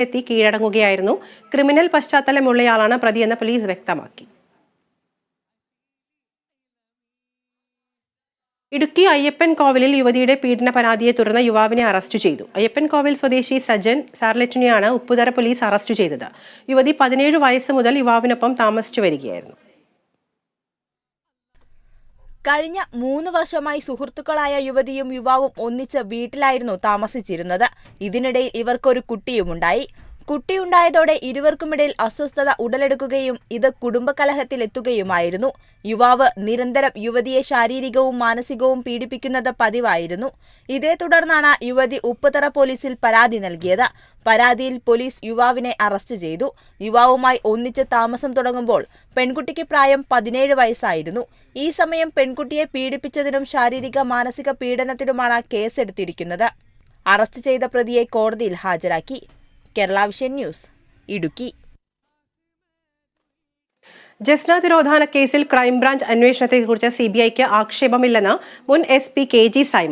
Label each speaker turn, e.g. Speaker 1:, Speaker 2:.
Speaker 1: എത്തി കീഴടങ്ങുകയായിരുന്നു. Criminal പശ്ചാത്തലമുള്ളയാളാണ് പ്രതിയെന്ന് police വ്യക്തമാക്കി. ഇടുക്കി അയ്യപ്പൻ കോവിലിൽ യുവതിയുടെ പീഡന പരാതിയെ തുടർന്ന് യുവാവിനെ അറസ്റ്റ് ചെയ്തു. അയ്യപ്പൻ കോവിൽ സ്വദേശി സജൻ സാർലറ്റിനെയാണ് ഉപ്പുതറ പോലീസ് അറസ്റ്റ് ചെയ്തത്. യുവതി പതിനേഴ് വയസ്സ് മുതൽ യുവാവിനൊപ്പം താമസിച്ചു വരികയായിരുന്നു.
Speaker 2: കഴിഞ്ഞ മൂന്ന് വർഷമായി സുഹൃത്തുക്കളായ യുവതിയും യുവാവും ഒന്നിച്ച് വീട്ടിലായിരുന്നു താമസിച്ചിരുന്നത്. ഇതിനിടയിൽ ഇവർക്കൊരു കുട്ടിയുമുണ്ടായി. കുട്ടിയുണ്ടായതോടെ ഇരുവർക്കുമിടയിൽ അസ്വസ്ഥത ഉടലെടുക്കുകയും ഇത് കുടുംബകലഹത്തിലെത്തുകയുമായിരുന്നു. യുവാവ് നിരന്തരം യുവതിയെ ശാരീരികവും മാനസികവും പീഡിപ്പിക്കുന്നത് പതിവായിരുന്നു. ഇതേ തുടർന്നാണ് യുവതി ഉപ്പുതറ പോലീസിൽ പരാതി നൽകിയത്. പരാതിയിൽ പോലീസ് യുവാവിനെ അറസ്റ്റ് ചെയ്തു. യുവാവുമായി ഒന്നിച്ച് താമസം തുടങ്ങുമ്പോൾ പെൺകുട്ടിക്ക് പ്രായം പതിനേഴ് വയസ്സായിരുന്നു. ഈ സമയം പെൺകുട്ടിയെ പീഡിപ്പിച്ചതിനും ശാരീരിക മാനസിക പീഡനത്തിനുമാണ് കേസെടുത്തിരിക്കുന്നത്. അറസ്റ്റ് ചെയ്ത പ്രതിയെ കോടതിയിൽ ഹാജരാക്കി. Kerala vision news Idukki.
Speaker 1: Jasna തിരോധാന കേസിൽ ക്രൈംബ്രാഞ്ച് അന്വേഷണത്തെക്കുറിച്ച് സി ബി ഐക്ക് ആക്ഷേപമില്ലെന്ന് മുൻ S P K G Simon.